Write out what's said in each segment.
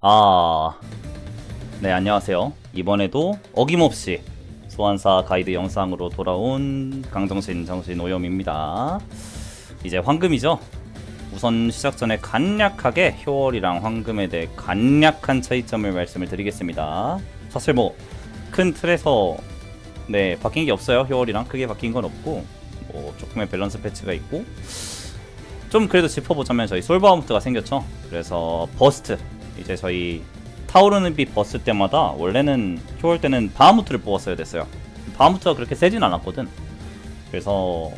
아, 네, 안녕하세요. 이번에도 어김없이 소환사 가이드 영상으로 돌아온 강정신 정신 오염입니다. 이제 황금이죠? 우선 시작 전에 간략하게 효월이랑 황금에 대해 간략한 차이점을 말씀을 드리겠습니다. 사실 뭐 큰 틀에서 네 바뀐 게 없어요. 효월이랑 크게 바뀐 건 없고 뭐 조금의 밸런스 패치가 있고 좀 그래도 짚어보자면 저희 솔바우무트가 생겼죠. 그래서 버스트 이제 저희 타오르는 빛 버스 때마다 원래는 효월 때는 바하무트를 뽑았어야 됐어요. 바하무트가 그렇게 세진 않았거든. 그래서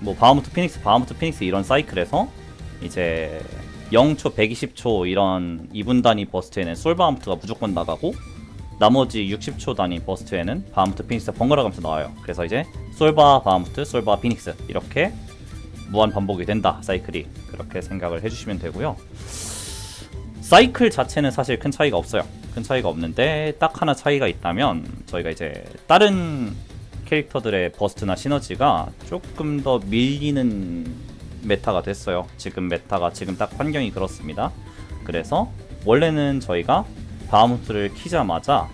뭐 바하무트 피닉스 바하무트 피닉스 이런 사이클에서 이제 0초 120초 이런 2분 단위 버스트에는 솔바하무트가 무조건 나가고 나머지 60초 단위 버스트에는 바하무트 피닉스가 번갈아 가면서 나와요. 그래서 이제 솔바 바하무트 솔바 피닉스 이렇게 무한 반복이 된다 사이클이 그렇게 생각을 해주시면 되고요. 사이클 자체는 사실 큰 차이가 없어요. 큰 차이가 없는데 딱 하나 차이가 있다면 저희가 이제 다른 캐릭터들의 버스트나 시너지가 조금 더 밀리는 메타가 됐어요. 지금 메타가 지금 딱 환경이 그렇습니다. 그래서 원래는 저희가 바하무트를 키자마자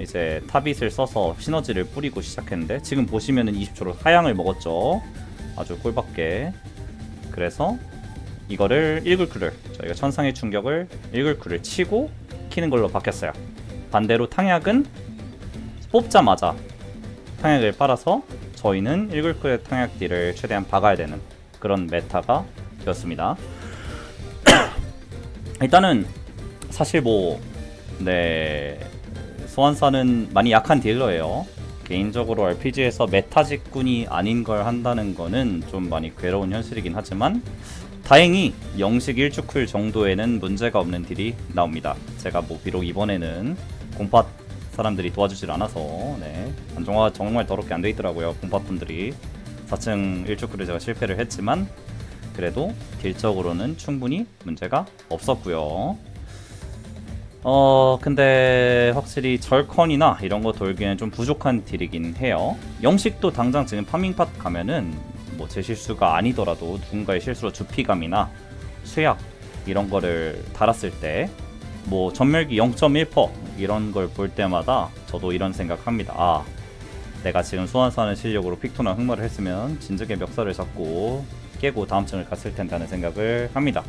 이제 타빗을 써서 시너지를 뿌리고 시작했는데 지금 보시면은 20초로 하향을 먹었죠. 아주 꿀밖에. 그래서 이거를 1글쿨을 저희가 천상의 충격을 1글쿨을 치고 키는 걸로 바뀌었어요. 반대로 탕약은 뽑자마자 탕약을 빨아서 저희는 1글쿨의 탕약 딜을 최대한 박아야 되는 그런 메타가 되었습니다. 일단은 사실 뭐 네. 소환사는 많이 약한 딜러예요. 개인적으로 RPG에서 메타 직군이 아닌 걸 한다는 거는 좀 많이 괴로운 현실이긴 하지만 다행히 영식 1주쿨 정도에는 문제가 없는 딜이 나옵니다. 제가 뭐 비록 이번에는 공팟 사람들이 도와주질 않아서 네. 안정화가 정말 더럽게 안 돼 있더라고요. 공팟 분들이 4층 1주쿨을 제가 실패를 했지만 그래도 딜적으로는 충분히 문제가 없었고요. 어 근데 확실히 절컨이나 이런 거 돌기에는 좀 부족한 딜이긴 해요. 영식도 당장 지금 파밍팟 가면은 뭐 제 실수가 아니더라도 누군가의 실수로 주피감이나 수약 이런 거를 달았을 때 뭐 전멸기 0.1% 이런 걸 볼 때마다 저도 이런 생각합니다. 아 내가 지금 소환사하는 실력으로 픽토나 흑마를 했으면 진즉의 멱살을 잡고 깨고 다음 층을 갔을 텐데 하는 생각을 합니다.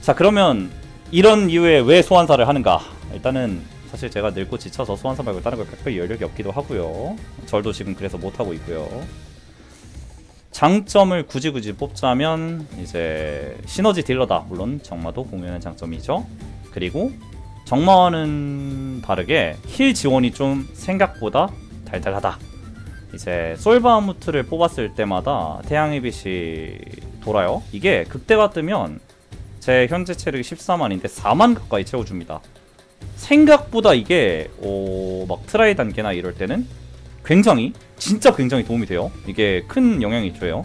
자 그러면 이런 이유에 왜 소환사를 하는가? 일단은 사실 제가 늙고 지쳐서 소환사 말고 다른 걸 각별히 여력이 없기도 하고요. 절도 지금 그래서 못 하고 있고요. 장점을 굳이 굳이 뽑자면 이제 시너지 딜러다. 물론 정마도 공유하는 장점이죠. 그리고 정마와는 다르게 힐 지원이 좀 생각보다 달달하다. 이제 솔바무트를 뽑았을 때마다 태양의 빛이 돌아요. 이게 극대가 뜨면 제 현재 체력이 14만인데 4만 가까이 채워줍니다. 생각보다 이게 어, 막 트라이 단계나 이럴 때는 굉장히 진짜 굉장히 도움이 돼요. 이게 큰 영향이 줘요.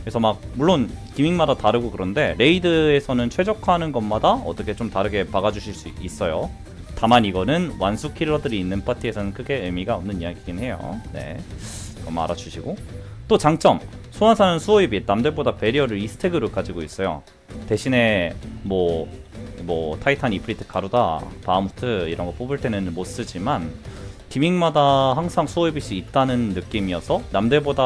그래서 막 물론 기믹마다 다르고 그런데 레이드에서는 최적화하는 것마다 어떻게 좀 다르게 박아주실 수 있어요. 다만 이거는 완수 킬러들이 있는 파티에서는 크게 의미가 없는 이야기긴 해요. 네, 그럼 알아주시고 또 장점 소환사는 수호의 빛 남들보다 베리어를 2스택으로 가지고 있어요. 대신에 뭐, 뭐 타이탄 이프리트 가루다 바하무트 이런 거 뽑을 때는 못 쓰지만 기믹마다 항상 수호의 빛이 있다는 느낌이어서 남들보다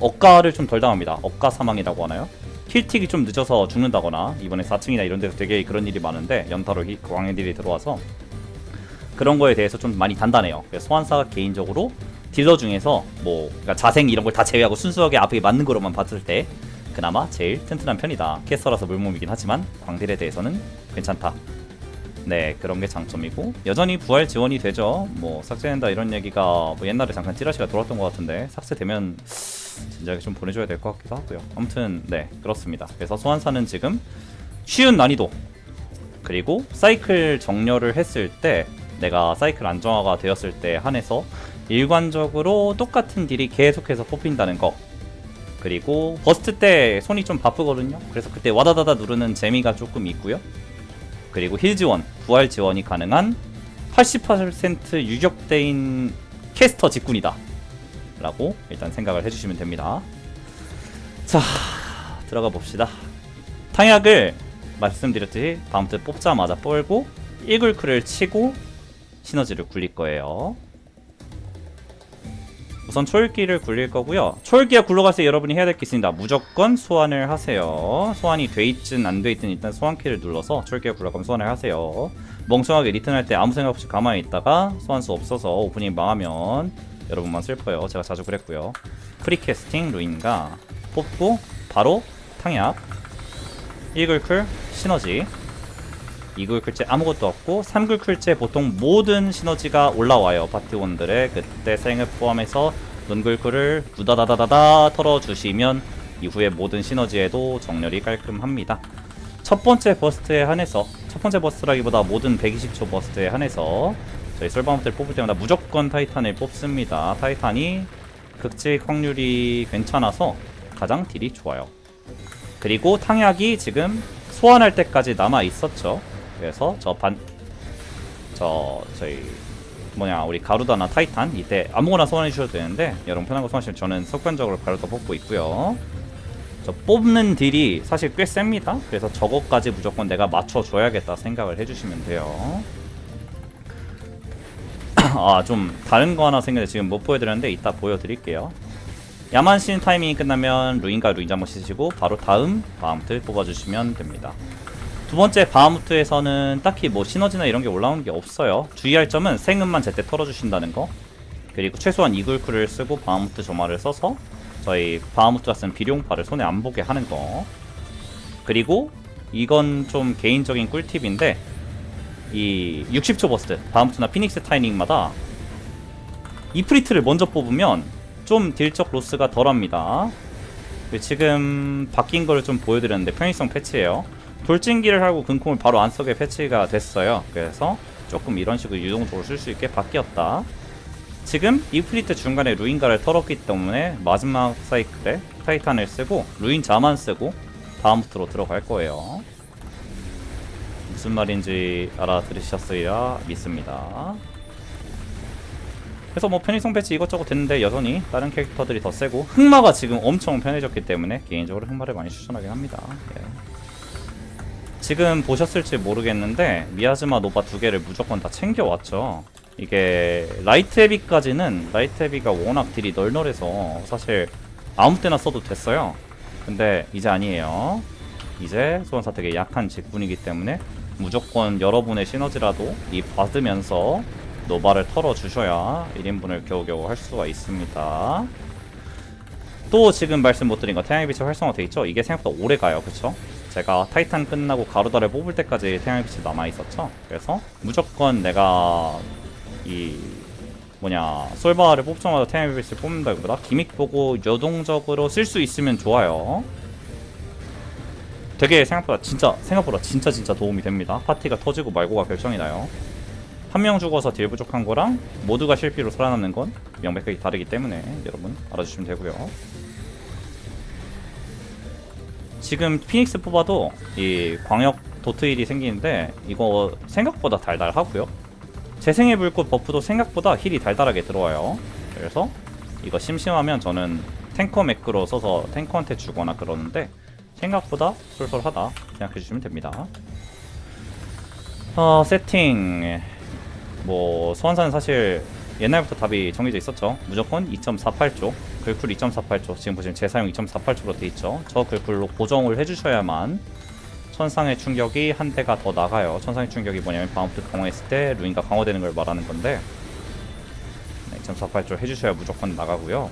억가를 좀 덜 당합니다. 억가 사망이라고 하나요? 힐틱이 좀 늦어서 죽는다거나 이번에 4층이나 이런 데서 되게 그런 일이 많은데 연타로 히- 광해딜이 들어와서 그런 거에 대해서 좀 많이 단단해요. 그래서 소환사가 개인적으로 딜러 중에서 뭐 그러니까 자생 이런 걸 다 제외하고 순수하게 앞에 맞는 거로만 봤을 때 그나마 제일 튼튼한 편이다. 캐서라서 물몸이긴 하지만 광딜에 대해서는 괜찮다. 네 그런 게 장점이고 여전히 부활 지원이 되죠. 뭐 삭제된다 이런 얘기가 뭐 옛날에 잠깐 찌라시가 돌았던 것 같은데 삭제되면 진작에 좀 보내줘야 될 것 같기도 하고요. 아무튼 네 그렇습니다. 그래서 소환사는 지금 쉬운 난이도 그리고 사이클 정렬을 했을 때 내가 사이클 안정화가 되었을 때 한해서 일관적으로 똑같은 딜이 계속해서 뽑힌다는 거 그리고 버스트 때 손이 좀 바쁘거든요 그래서 그때 와다다다 누르는 재미가 조금 있고요 그리고 힐 지원, 부활 지원이 가능한 80% 유격대인 캐스터 직군이다. 라고 일단 생각을 해주시면 됩니다. 자 들어가 봅시다. 탕약을 말씀드렸듯이 다음 때 뽑자마자 뻘고 이글크를 치고 시너지를 굴릴 거예요. 우선 초읽기를 굴릴 거고요. 초읽기가 굴러갈 때 여러분이 해야 될 게 있습니다. 무조건 소환을 하세요. 소환이 돼 있든 안 돼 있든 일단 소환키를 눌러서 초읽기가 굴러가면 소환을 하세요. 멍청하게 리턴할 때 아무 생각 없이 가만히 있다가 소환수 없어서 오프닝 망하면 여러분만 슬퍼요. 제가 자주 그랬고요. 프리캐스팅 루인가 뽑고 바로 탕약 이글클 시너지 이글 클째 아무것도 없고 3글 클째 보통 모든 시너지가 올라와요 파티원들의. 그때 생을 포함해서 눈글글을 두다다다다다 털어주시면 이후에 모든 시너지에도 정렬이 깔끔합니다. 첫 번째 버스트에 한해서 첫 번째 버스트라기보다 모든 120초 버스트에 한해서 저희 솔바운트를 뽑을 때마다 무조건 타이탄을 뽑습니다. 타이탄이 극직 확률이 괜찮아서 가장 딜이 좋아요. 그리고 탕약이 지금 소환할 때까지 남아 있었죠. 그래서 저 반, 저 저희 뭐냐 우리 가루다나 타이탄 이때 아무거나 소환해 주셔도 되는데 여러분 편한 거 소환하시면 저는 습관적으로 가루다 뽑고 있고요. 저 뽑는 딜이 사실 꽤 셉니다. 그래서 저거까지 무조건 내가 맞춰줘야겠다 생각을 해주시면 돼요. 아 좀 다른 거 하나 생겼는데 지금 못 보여드렸는데 이따 보여드릴게요. 야만신 타이밍이 끝나면 루인과 루인 한번 쓰시고 바로 다음 바하무트 뽑아주시면 됩니다. 두 번째 바하무트에서는 딱히 뭐 시너지나 이런 게 올라오는 게 없어요. 주의할 점은 생음만 제때 털어주신다는 거. 그리고 최소한 이글쿨을 쓰고 바하무트 조마를 써서 저희 바하무트가 쓴 비룡파를 손에 안 보게 하는 거. 그리고 이건 좀 개인적인 꿀팁인데 이 60초 버스트 바하무트나 피닉스 타이밍마다 이프리트를 먼저 뽑으면 좀 딜적 로스가 덜합니다. 지금 바뀐 거를 좀 보여드렸는데 편의성 패치예요. 돌진기를 하고 근콩을 바로 안 쓰게 패치가 됐어요. 그래서 조금 이런 식으로 유동적으로 쓸 수 있게 바뀌었다. 지금 이프리트 중간에 루인가를 털었기 때문에 마지막 사이클에 타이탄을 쓰고 루인 자만 쓰고 다음부터로 들어갈 거예요. 무슨 말인지 알아들으셨으리라 믿습니다. 그래서 뭐 편의성 패치 이것저것 됐는데 여전히 다른 캐릭터들이 더 세고 흑마가 지금 엄청 편해졌기 때문에 개인적으로 흑마를 많이 추천하긴 합니다. 예. 지금 보셨을지 모르겠는데 미야즈마 노바 두 개를 무조건 다 챙겨왔죠. 이게 라이트 헤비까지는 라이트 헤비가 워낙 딜이 널널해서 사실 아무 때나 써도 됐어요. 근데 이제 아니에요. 이제 소환사 되게 약한 직분이기 때문에 무조건 여러분의 시너지라도 이 받으면서 노바를 털어주셔야 1인분을 겨우겨우 할 수가 있습니다. 또 지금 말씀 못 드린 거 태양의 빛이 활성화돼 있죠? 이게 생각보다 오래 가요. 그쵸? 제가 타이탄 끝나고 가루다를 뽑을 때까지 태양의 빛이 남아 있었죠? 그래서 무조건 내가 이 뭐냐 솔바를 뽑자마자 태양의 빛을 뽑는다기보다 기믹 보고 유동적으로 쓸 수 있으면 좋아요. 되게 생각보다 진짜 생각보다 진짜 진짜 도움이 됩니다. 파티가 터지고 말고가 결정이 나요. 한 명 죽어서 딜 부족한 거랑 모두가 실비로 살아남는 건 명백하게 다르기 때문에 여러분 알아주시면 되고요. 지금 피닉스 뽑아도 이 광역 도트일이 생기는데 이거 생각보다 달달하고요. 재생의 불꽃 버프도 생각보다 힐이 달달하게 들어와요. 그래서 이거 심심하면 저는 탱커 매크로 써서 탱커한테 주거나 그러는데 생각보다 쏠쏠하다 생각해주시면 됩니다. 어, 세팅 뭐 소환사는 사실 옛날부터 답이 정해져 있었죠. 무조건 2.48조, 글쿨 2.48조. 지금 보시면 재사용 2.48조로 돼 있죠. 저 글쿨로 고정을 해주셔야만 천상의 충격이 한 대가 더 나가요. 천상의 충격이 뭐냐면 바운트 강화했을 때 루인가 강화되는 걸 말하는 건데 네, 2.48조 해주셔야 무조건 나가고요.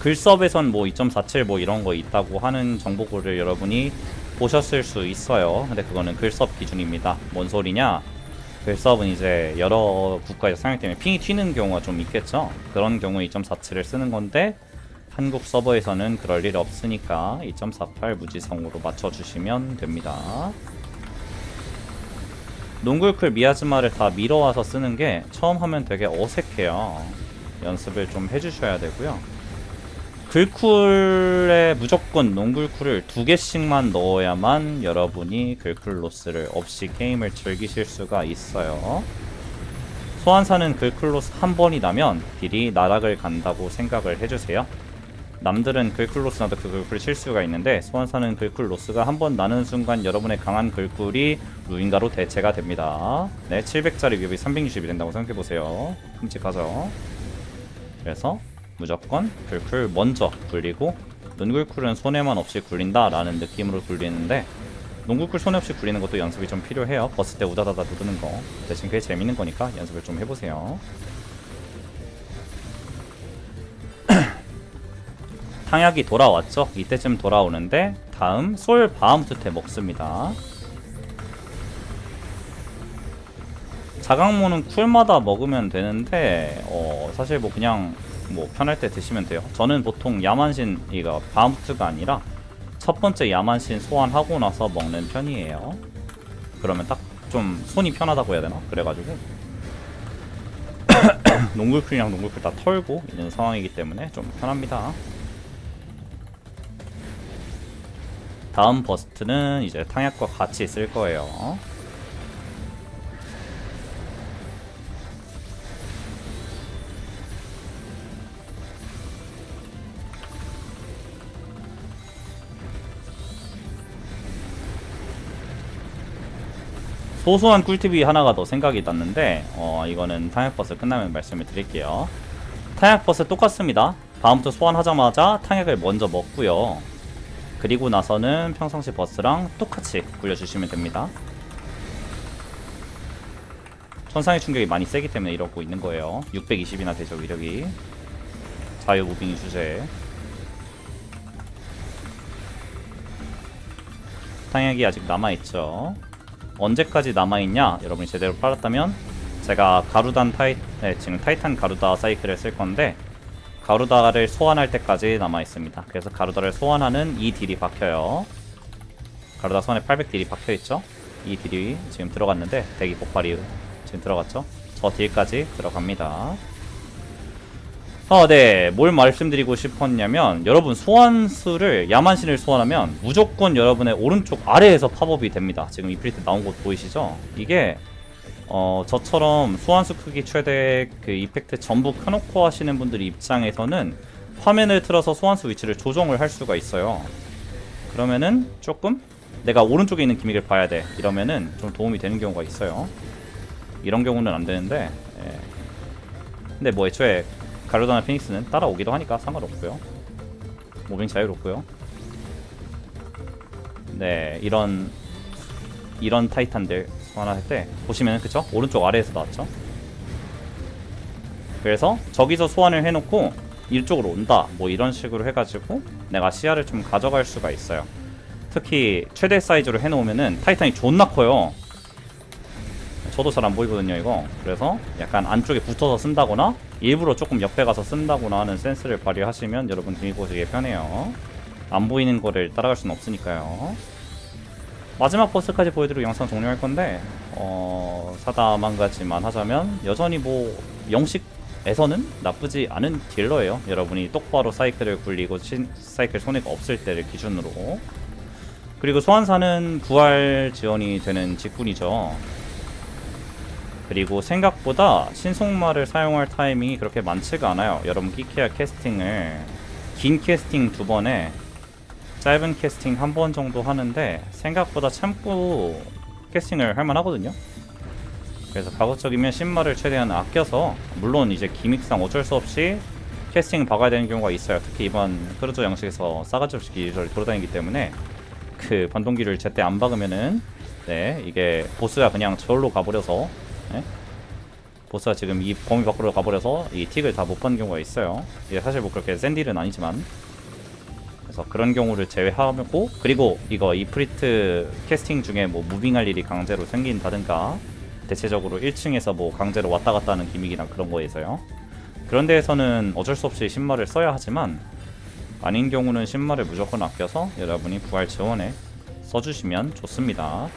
글섭에선 뭐 2.47 뭐 이런 거 있다고 하는 정보글을 여러분이 보셨을 수 있어요. 근데 그거는 글섭 기준입니다. 뭔 소리냐? 글섭은 이제 여러 국가에서 사용 때문에 핑이 튀는 경우가 좀 있겠죠. 그런 경우에 2.47을 쓰는 건데 한국 서버에서는 그럴 일 없으니까 2.48 무지성으로 맞춰주시면 됩니다. 농굴클 미야즈마를 다 밀어와서 쓰는 게 처음 하면 되게 어색해요. 연습을 좀 해주셔야 되고요. 글쿨에 무조건 농글쿨을 두 개씩만 넣어야만 여러분이 글쿨 로스를 없이 게임을 즐기실 수가 있어요. 소환사는 글쿨 로스 한 번이 나면 딜이 나락을 간다고 생각을 해주세요. 남들은 글쿨 로스 나도 그 글쿨을 칠 수가 있는데 소환사는 글쿨 로스가 한 번 나는 순간 여러분의 강한 글쿨이 루인가로 대체가 됩니다. 네, 700짜리 위협이 360이 된다고 생각해보세요. 끔찍하죠? 그래서 무조건 글쿨 먼저 굴리고 눈글쿨은 손해만 없이 굴린다라는 느낌으로 굴리는데 농구쿨 손해 없이 굴리는 것도 연습이 좀 필요해요. 버스 때 우다다다 누르는 거 대신 그게 재밌는 거니까 연습을 좀 해보세요. 탕약이 돌아왔죠. 이때쯤 돌아오는데 다음 솔 바함투테 먹습니다. 자강모는 쿨마다 먹으면 되는데 어, 사실 뭐 그냥 뭐 편할 때 드시면 돼요. 저는 보통 야만신 이거 바함투가 아니라 첫 번째 야만신 소환하고 나서 먹는 편이에요. 그러면 딱 좀 손이 편하다고 해야 되나? 그래가지고 농굴쿨이랑 농굴쿨 다 털고 있는 상황이기 때문에 좀 편합니다. 다음 버스트는 이제 탕약과 같이 쓸 거예요. 소소한 꿀팁이 하나가 더 생각이 났는데 어 이거는 탕약버스 끝나면 말씀을 드릴게요. 탕약버스 똑같습니다. 다음부터 소환하자마자 탕약을 먼저 먹고요. 그리고 나서는 평상시 버스랑 똑같이 굴려주시면 됩니다. 천상의 충격이 많이 세기 때문에 이러고 있는 거예요. 620이나 되죠 위력이. 자유 무빙이 주제. 탕약이 아직 남아있죠 언제까지 남아있냐? 여러분이 제대로 빨았다면 제가 가루단 타이 네, 지금 타이탄 가루다 사이클을 쓸 건데 가루다를 소환할 때까지 남아있습니다. 그래서 가루다를 소환하는 이 딜이 박혀요. 가루다 손에 800 딜이 박혀있죠? 이 딜이 지금 들어갔는데 대기 폭발이 지금 들어갔죠? 저 딜까지 들어갑니다 아, 네. 뭘 말씀드리고 싶었냐면 여러분 소환수를 야만신을 소환하면 무조건 여러분의 오른쪽 아래에서 팝업이 됩니다. 지금 이프리트 나온 곳 보이시죠? 이게 어, 저처럼 소환수 크기 최대 그 이펙트 전부 켜놓고 하시는 분들 입장에서는 화면을 틀어서 소환수 위치를 조정을 할 수가 있어요. 그러면은 조금 내가 오른쪽에 있는 기믹을 봐야 돼. 이러면은 좀 도움이 되는 경우가 있어요. 이런 경우는 안 되는데 예. 근데 뭐 애초에 가르다나 피닉스는 따라오기도 하니까 상관없고요. 모빙 자유롭고요. 네 이런 이런 타이탄들 소환할 때 보시면은 그쵸? 오른쪽 아래에서 나왔죠? 그래서 저기서 소환을 해놓고 이쪽으로 온다 뭐 이런 식으로 해가지고 내가 시야를 좀 가져갈 수가 있어요. 특히 최대 사이즈로 해놓으면은 타이탄이 존나 커요 저도 잘 안 보이거든요 이거. 그래서 약간 안쪽에 붙어서 쓴다거나 일부러 조금 옆에 가서 쓴다거나 하는 센스를 발휘하시면 여러분 등이 보시기에 편해요. 안 보이는 거를 따라갈 수는 없으니까요. 마지막 버스까지 보여드리고 영상 종료할 건데 어... 사다만 가지만 하자면 여전히 뭐 영식에서는 나쁘지 않은 딜러예요. 여러분이 똑바로 사이클을 굴리고 신... 사이클 손해가 없을 때를 기준으로. 그리고 소환사는 부활 지원이 되는 직군이죠 그리고 생각보다 신속말을 사용할 타이밍이 그렇게 많지가 않아요. 여러분 끼케야 캐스팅을 긴 캐스팅 두 번에 짧은 캐스팅 한 번 정도 하는데 생각보다 참고 캐스팅을 할 만하거든요. 그래서 가급적이면 신말을 최대한 아껴서 물론 이제 기믹상 어쩔 수 없이 캐스팅 박아야 되는 경우가 있어요. 특히 이번 크루저 양식에서 싸가지 없이 기를 돌아다니기 때문에 그 반동기를 제때 안 박으면은 네 이게 보스가 그냥 저울로 가버려서 네? 보스가 지금 이 범위 밖으로 가버려서 이 틱을 다못 받는 경우가 있어요. 이게 사실 뭐 그렇게 센 딜은 아니지만 그래서 그런 경우를 제외하고 그리고 이거 이프리트 캐스팅 중에 뭐 무빙할 일이 강제로 생긴다든가 대체적으로 1층에서 뭐 강제로 왔다 갔다 하는 기믹이나 그런 거에서요. 그런 데에서는 어쩔 수 없이 신말을 써야 하지만 아닌 경우는 신말을 무조건 아껴서 여러분이 부활 지원에 써주시면 좋습니다.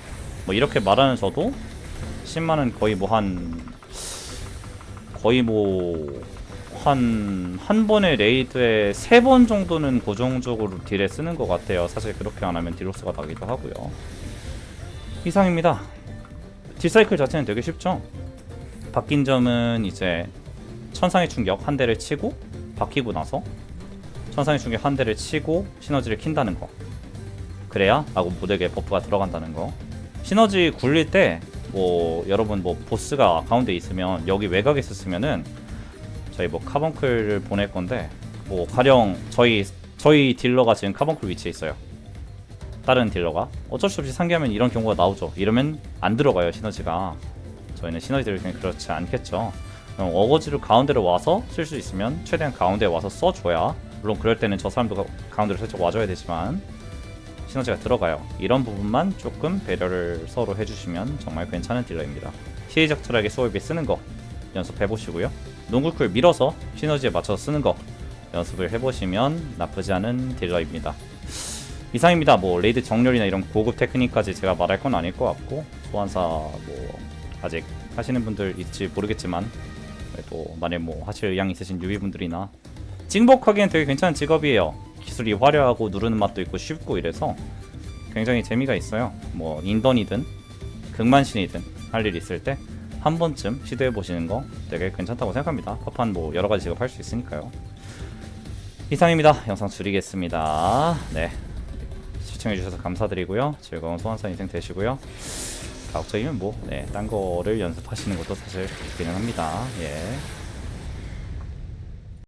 뭐 이렇게 말하는 저도 10만은 거의 뭐 한 거의 뭐 한 한 번의 레이드에 세 번 정도는 고정적으로 딜에 쓰는 것 같아요. 사실 그렇게 안 하면 딜로스가 나기도 하고요. 이상입니다. 딜 사이클 자체는 되게 쉽죠. 바뀐 점은 이제 천상의 충격 한 대를 치고 바뀌고 나서 천상의 충격 한 대를 치고 시너지를 킨다는 거 그래야 아군 모델에 버프가 들어간다는 거 시너지 굴릴 때 뭐 여러분 뭐 보스가 가운데 있으면 여기 외곽에 있었으면은 저희 뭐 카본클을 보낼 건데 뭐 가령 저희 저희 딜러가 지금 카본클 위치에 있어요. 다른 딜러가. 어쩔 수 없이 상기하면 이런 경우가 나오죠. 이러면 안 들어가요 시너지가. 저희는 시너지를 그냥 그렇지 않겠죠. 그럼 어거지를 가운데로 와서 쓸 수 있으면 최대한 가운데에 와서 써줘야 물론 그럴 때는 저 사람도 가- 가운데로 살짝 와줘야 되지만 시너지가 들어가요. 이런 부분만 조금 배려를 서로 해주시면 정말 괜찮은 딜러입니다. 시의적절하게 소울비 쓰는 거 연습해보시고요. 농구쿨 밀어서 시너지에 맞춰서 쓰는 거 연습을 해보시면 나쁘지 않은 딜러입니다. 이상입니다. 뭐 레이드 정렬이나 이런 고급 테크닉까지 제가 말할 건 아닐 것 같고 소환사 뭐 아직 하시는 분들 있을지 모르겠지만 그래도 만약 뭐 하실 의향 있으신 유비분들이나 찡복하기엔 되게 괜찮은 직업이에요. 기술이 화려하고 누르는 맛도 있고 쉽고 이래서 굉장히 재미가 있어요. 뭐 인던이든 극만신이든 할 일 있을 때 한 번쯤 시도해 보시는 거 되게 괜찮다고 생각합니다. 파판 뭐 여러 가지 직업 할 수 있으니까요. 이상입니다. 영상 줄이겠습니다. 네. 시청해 주셔서 감사드리고요. 즐거운 소환사 인생 되시고요. 가급적이면 뭐, 네, 딴 거를 연습하시는 것도 사실 좋기는 합니다. 예.